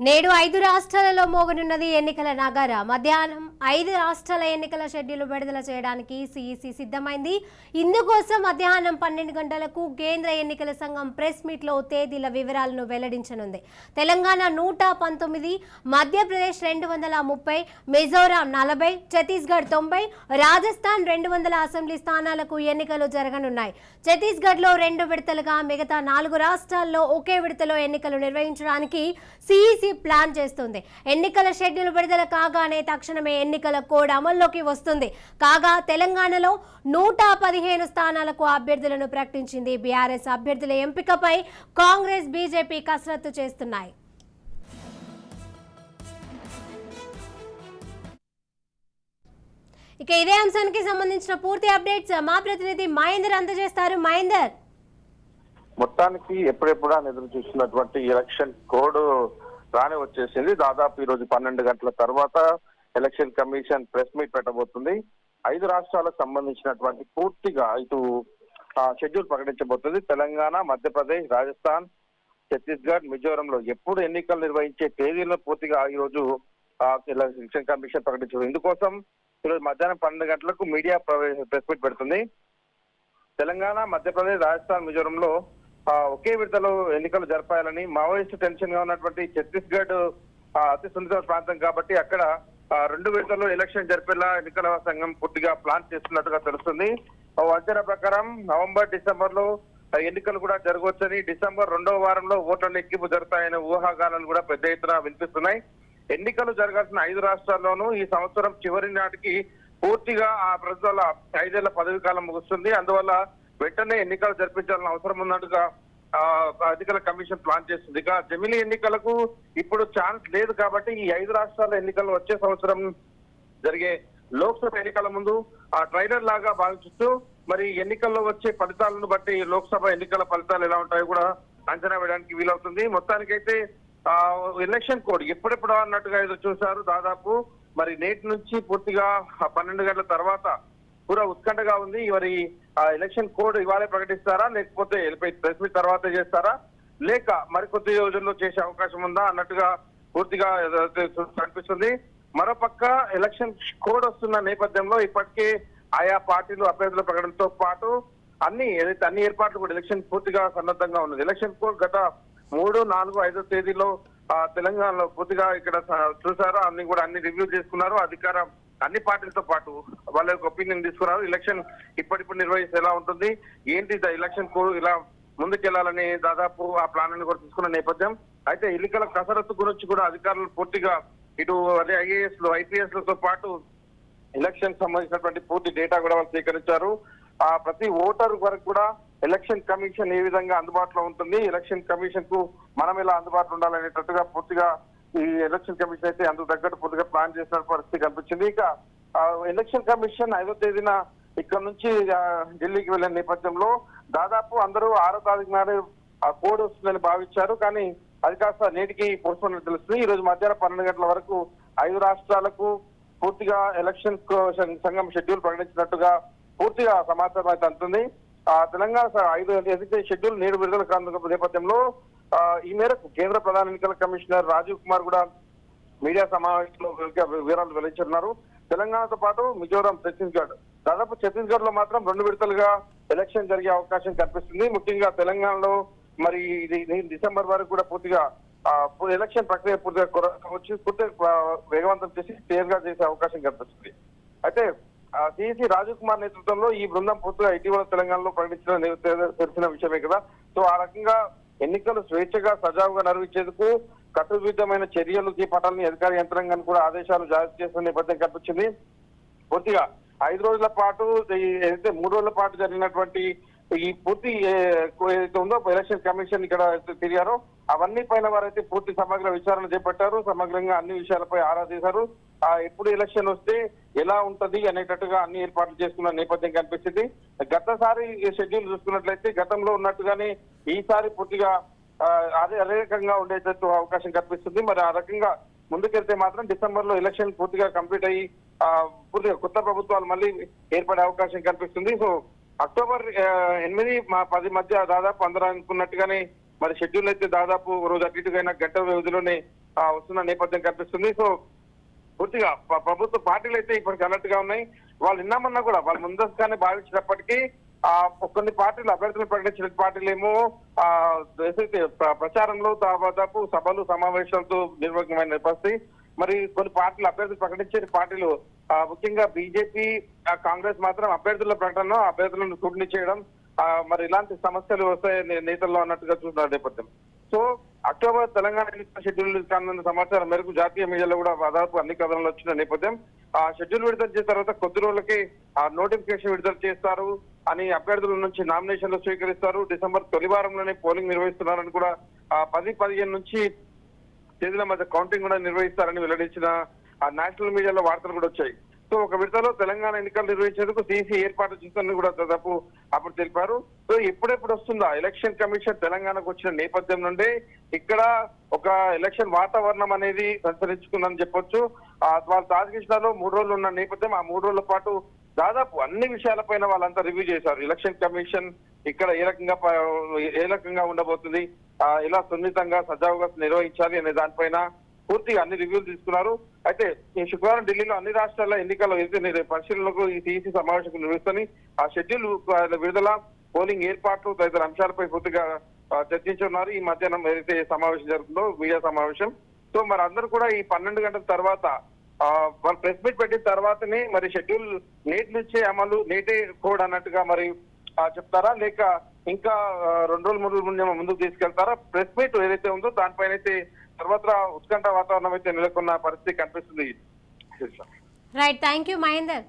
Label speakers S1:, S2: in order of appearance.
S1: నేడు ఐదు రాష్ట్రాలలో మోగనున్నది ఎన్నికల నగర. మధ్యాహ్నం ఐదు రాష్ట్రాల ఎన్నికల షెడ్యూల్ విడుదల చేయడానికి సిఈసి సిద్ధమైంది. ఇందుకోసం మధ్యాహ్నం పన్నెండు గంటలకు కేంద్ర ఎన్నికల సంఘం ప్రెస్ మీట్లో తేదీల వివరాలను వెల్లడించనుంది. తెలంగాణ నూట పంతొమ్మిది మధ్యప్రదేశ్ రెండు వందల ముప్పై మిజోరాం నలభై ఛత్తీస్గఢ్ తొంభై రాజస్థాన్ రెండు వందల అసెంబ్లీ స్థానాలకు ఎన్నికలు జరగనున్నాయి. ఛత్తీస్గఢ్లో రెండు విడతలుగా మిగతా నాలుగు రాష్ట్రాల్లో ఒకే విడతలో ఎన్నికలు నిర్వహించడానికి సిఈసి ప్లాన్ చేస్తుంది. ఎన్నికల షెడ్యూల్ విడుదల కాగానే తక్షణమే ఎన్నికల కోడ్ అమల్లోకి వస్తుంది. కాగా తెలంగాణలో నూట పదిహేను స్థానాలకు అభ్యర్థులను ప్రకటించింది బీఆర్ఎస్ అభ్యర్థుల ఎంపికపై కాంగ్రెస్ బీజేపీ కసరత్తు చేస్తున్నాయి. ఇక ఇదే అంశానికి సంబంధించిన పూర్తి అప్డేట్స్ మా ప్రతినిధి మహేందర్ అందజేస్తారు. మహేందర్.
S2: మొత్తానికి ఎప్పుడెప్పుడా ఎదురు చూస్తున్నటువంటి ఎలక్షన్ కోడ్ రాని వచ్చేసింది. దాదాపు ఈ రోజు పన్నెండు గంటల తర్వాత ఎలక్షన్ కమిషన్ ప్రెస్ మీట్ పెట్టబోతుంది. ఐదు రాష్ట్రాలకు సంబంధించినటువంటి పూర్తిగా ఇటు ఆ, షెడ్యూల్ ప్రకటించబోతుంది. తెలంగాణ మధ్యప్రదేశ్ రాజస్థాన్ ఛత్తీస్గఢ్ మిజోరంలో ఎప్పుడు ఎన్నికలు నిర్వహించే తేదీలను పూర్తిగా ఈ రోజు ఎలక్షన్ కమిషన్ ప్రకటించారు ఇందుకోసం ఈరోజు మధ్యాహ్నం పన్నెండు గంటలకు మీడియా ప్రెస్ మీట్ పెడుతుంది. తెలంగాణ మధ్యప్రదేశ్ రాజస్థాన్ మిజోరంలో ఒకే విడతలో ఎన్నికలు జరపాలని మావోయిస్టు టెన్షన్గా ఉన్నటువంటి ఛత్తీస్గఢ్ ఆ, అతి సున్నిత ప్రాంతం కాబట్టి అక్కడ రెండు విడతల్లో ఎలక్షన్ జరిపేలా ఎన్నికల సంఘం పూర్తిగా ప్లాన్ చేస్తున్నట్టుగా తెలుస్తుంది. అంచనా ప్రకారం నవంబర్ డిసెంబర్లో ఎన్నికలు కూడా జరగవచ్చని డిసెంబర్ రెండవ వారంలో ఓట్ల లెక్కింపు జరుగుతాయనే ఊహాగానాలు కూడా పెద్ద ఎత్తున వినిపిస్తున్నాయి. ఎన్నికలు జరగాల్సిన ఐదు రాష్ట్రాల్లోనూ ఈ సంవత్సరం చివరి నాటికి పూర్తిగా ఆ ప్రజల ఐదేళ్ళ పదవి కాలం ముగుస్తుంది. అందువల్ల వెంటనే ఎన్నికలు జరిపించాల్సిన అవసరం ఉన్నట్టుగా ఎన్నికల కమిషన్ ప్లాన్ చేస్తుంది. ఇక జమిలీ ఎన్నికలకు ఇప్పుడు ఛాన్స్ లేదు కాబట్టి ఈ ఐదు రాష్ట్రాల ఎన్నికలు వచ్చే సంవత్సరం జరిగే లోక్సభ ఎన్నికల ముందు ఆ ట్రైలర్ లాగా భావించుతూ మరి ఎన్నికల్లో వచ్చే ఫలితాలను బట్టి లోక్సభ ఎన్నికల ఫలితాలు ఎలా ఉంటాయో కూడా అంచనా వేయడానికి వీలవుతుంది. మొత్తానికైతే ఆ ఎలక్షన్ కోడ్ ఎప్పుడెప్పుడు అన్నట్టుగా ఏదో చూశారు దాదాపు. మరి నేటి నుంచి పూర్తిగా పన్నెండు గంటల తర్వాత పూర ఉత్కంఠగా ఉంది. మరి ఆ ఎలక్షన్ కోడ్ ఇవాళే ప్రకటిస్తారా? లేకపోతే ప్రెస్ మీట్ తర్వాత చేస్తారా? లేక మరికొద్ది రోజుల్లో చేసే అవకాశం ఉందా? అన్నట్టుగా పూర్తిగా కనిపిస్తుంది. మరోపక్క ఎలక్షన్ కోడ్ వస్తున్న నేపథ్యంలో ఇప్పటికే ఆయా పార్టీలు అభ్యర్థుల ప్రకటనతో పాటు అన్ని ఏదైతే అన్ని ఏర్పాట్లు కూడా ఎలక్షన్ పూర్తిగా సన్నద్ధంగా ఉన్నది. ఎలక్షన్ కోడ్ గత మూడు నాలుగు ఐదో తేదీలో తెలంగాణలో పూర్తిగా ఇక్కడ స- చూసారు? అన్ని కూడా అన్ని రివ్యూ చేసుకున్నారు. అధికారం అన్ని పార్టీలతో పాటు వాళ్ళ యొక్క ఒపీనియన్ తీసుకున్నారు. ఎలక్షన్ ఇప్పటిప్పుడు నిర్వహిస్తే ఎలా ఉంటుంది? ఏంటి ఎలక్షన్ కోడ్ ఇలా ముందుకెళ్ళాలని దాదాపు ఆ ప్లాన్ కూడా తీసుకున్న నేపథ్యం? అయితే ఎన్నికల కసరత్తు గురించి కూడా అధికారులు పూర్తిగా ఇటు అదే ఐఏఎస్లు ఐపీఎస్లతో పాటు ఎలక్షన్ సంబంధించినటువంటి పూర్తి డేటా కూడా వాళ్ళు సేకరించారు. ఆ ప్రతి ఓటర్ వరకు కూడా ఎలక్షన్ కమిషన్ ఏ విధంగా అందుబాటులో ఉంటుంది ఎలక్షన్ కమిషన్కు మనం ఎలా అందుబాటులో ఉండాలనేటట్టుగా పూర్తిగా ఈ ఎలక్షన్ కమిషన్ అయితే అందుకు తగ్గట్టు పూర్తిగా ప్లాన్ చేసిన పరిస్థితి కనిపించింది. ఇక ఎలక్షన్ కమిషన్ ఐదో తేదీన ఇక్కడ నుంచి ఢిల్లీకి వెళ్ళిన నేపథ్యంలో దాదాపు అందరూ ఆరో తారీఖు నాడు ఆ కోడ్ వస్తుందని భావించారు. కానీ అది కాస్త నేటికి పోస్ట్పోన్ తెలుస్తుంది. ఈ రోజు మధ్యాహ్నం పన్నెండు గంటల వరకు ఐదు రాష్ట్రాలకు పూర్తిగా ఎలక్షన్ సంఘం షెడ్యూల్ ప్రకటించినట్టుగా పూర్తిగా సమాచారం అయితే అందుతుంది. తెలంగాణ ఐదు ఎన్నికల షెడ్యూల్ నేడు విడుదల కానున్న నేపథ్యంలో ఈ మేరకు కేంద్ర ప్రధాన ఎన్నికల కమిషనర్ రాజీవ్ కుమార్ కూడా మీడియా సమావేశంలో వివరాలు వెల్లడించారు తెలంగాణతో పాటు మిజోరాం ఛత్తీస్గఢ్. దాదాపు ఛత్తీస్గఢ్లో మాత్రం రెండు విడతలుగా ఎలక్షన్ జరిగే అవకాశం కనిపిస్తుంది. ముఖ్యంగా తెలంగాణలో మరి ఇది డిసెంబర్ వరకు కూడా పూర్తిగా ఎలక్షన్ ప్రక్రియ పూర్తిగా వచ్చి పూర్తిగా వేగవంతం చేసి క్లియర్గా చేసే అవకాశం కనిపిస్తుంది. అయితే సిసి రాజీవ్ కుమార్ నేతృత్వంలో ఈ బృందం పూర్తిగా ఇటీవల తెలంగాణలో ప్రకటించిన తెలిసిన విషయమే కదా. సో ఆ రకంగా ఎన్నికలు స్వేచ్ఛగా సజావుగా నిర్వహించేందుకు కట్టుదిట్టమైన చర్యలు చేపట్టాలని అధికార యంత్రాంగాన్ని కూడా ఆదేశాలు జారీ చేసిన నేపథ్యం కనిపించింది. పూర్తిగా ఐదు రోజుల పాటు ఏదైతే మూడు రోజుల పాటు జరిగినటువంటి ఈ పూర్తి ఏదైతే ఉందో ఎలక్షన్ కమిషన్ ఇక్కడ తిరిగారో. అవన్నీ పైన వారైతే పూర్తి సమగ్ర విచారణ చేపట్టారు. సమగ్రంగా అన్ని విషయాలపై ఆరా తీశారు. ఆ ఎప్పుడు ఎలక్షన్ వస్తే ఎలా ఉంటది అనేటట్టుగా అన్ని ఏర్పాట్లు చేసుకున్న నేపథ్యం కనిపిస్తుంది. గతసారి షెడ్యూల్ చూసుకున్నట్లయితే గతంలో ఉన్నట్టుగానే ఈసారి పూర్తిగా అదే అదే రకంగా ఉండేటట్టు అవకాశం కనిపిస్తుంది. మరి ఆ రకంగా ముందుకెళ్తే మాత్రం డిసెంబర్లో ఎలక్షన్ పూర్తిగా కంప్లీట్ అయ్యి పూర్తిగా కొత్త ప్రభుత్వాలు మళ్ళీ ఏర్పడే అవకాశం కనిపిస్తుంది. సో అక్టోబర్ ఎనిమిది మా పది మధ్య దాదాపు అందరూ అనుకున్నట్టుగానే మరి షెడ్యూల్ అయితే దాదాపు రోజు అటు ఇటుగా గంట వ్యవధిలోనే వస్తున్న నేపథ్యం కనిపిస్తుంది. సో పూర్తిగా ప్రభుత్వ పార్టీలు అయితే ఇప్పటికి అన్నట్టుగా ఉన్నాయి. వాళ్ళు విన్నామన్నా కూడా వాళ్ళు ముందస్తుగానే భావించినప్పటికీ ఆ కొన్ని పార్టీలు అభ్యర్థులు ప్రకటించిన పార్టీలు ఏమో ఆ ప్రచారంలో దాదాపు సభలు సమావేశాలతో నిర్వహణమైన పరిస్థితి మరి కొన్ని పార్టీలు అభ్యర్థులు ప్రకటించే పార్టీలు ముఖ్యంగా బీజేపీ కాంగ్రెస్ మాత్రం అభ్యర్థుల ప్రకటన అభ్యర్థులను స్క్రూటినీ చేయడం మరి ఇలాంటి సమస్యలు వస్తాయని నేతల్లో అన్నట్టుగా చూస్తున్న నేపథ్యం. సో అక్టోబర్ తెలంగాణ ఎన్నికల షెడ్యూల్ కానున్న సమాచారం మేరకు జాతీయ మీడియాలో కూడా దాదాపు అన్ని కథనాలు వచ్చిన నేపథ్యం. ఆ షెడ్యూల్ విడుదల చేసిన తర్వాత కొద్ది రోజులకి ఆ నోటిఫికేషన్ విడుదల చేస్తారు అని అభ్యర్థుల నుంచి నామినేషన్లు స్వీకరిస్తారు. డిసెంబర్ తొలి వారంలోనే పోలింగ్ నిర్వహిస్తున్నారని కూడా ఆ పది పదిహేను నుంచి తేదీల మధ్య కౌంటింగ్ కూడా నిర్వహిస్తారని వెల్లడించిన ఆ నేషనల్ మీడియాలో వార్తలు కూడా వచ్చాయి. సో ఒక విడతలో తెలంగాణ ఎన్నికలు నిర్వహించేందుకు సీసీ ఏర్పాటు చేస్తుందని కూడా దాదాపు అప్పుడు తెలిపారు. సో ఎప్పుడెప్పుడు వస్తుందా? ఎలక్షన్ కమిషన్ తెలంగాణకు వచ్చిన నేపథ్యం నుండి ఇక్కడ ఒక ఎలక్షన్ వాతావరణం అనేది సంచరించుకుందని చెప్పొచ్చు. వాళ్ళ తాజకృష్ణలో మూడు రోజులు ఉన్న నేపథ్యం ఆ మూడు రోజుల పాటు దాదాపు అన్ని విషయాలపైన వాళ్ళంతా రివ్యూ చేశారు. ఎలక్షన్ కమిషన్ ఇక్కడ ఏ రకంగా ఏ రకంగా ఉండబోతుంది ఆ, ఎలా సున్నితంగా సజావుగా నిర్వహించాలి అనే దానిపైన పూర్తిగా అన్ని రివ్యూలు తీసుకున్నారు. అయితే ఈ శుక్రవారం ఢిల్లీలో అన్ని రాష్ట్రాల ఎన్నికల్లో అయితే పరిశీలనకు ఈ సిఇసి సమావేశం నిర్వహిస్తని. ఆ షెడ్యూల్ విడుదల పోలింగ్ ఏర్పాట్లు తదితర అంశాలపై పూర్తిగా చర్చించున్నారు ఈ మధ్యాహ్నం ఏదైతే సమావేశం జరుగుతుందో మీడియా సమావేశం. సో మరి అందరూ కూడా ఈ పన్నెండు గంటల తర్వాత వాళ్ళు ప్రెస్ మీట్ పెట్టిన తర్వాతనే మరి షెడ్యూల్ నేటి నుంచే అమలు నేటే కోడ్ అన్నట్టుగా మరి చెప్తారా? లేక ఇంకా రెండు రోజులు మూడు రోజుల ముందుకు తీసుకెళ్తారా? ప్రెస్ మీట్ ఏదైతే ఉందో దానిపైన అయితే సర్వత్రా ఉత్కంఠ వాతావరణం అయితే నెలకొన్న పరిస్థితి కనిపిస్తుంది.
S1: Right thank you Mahender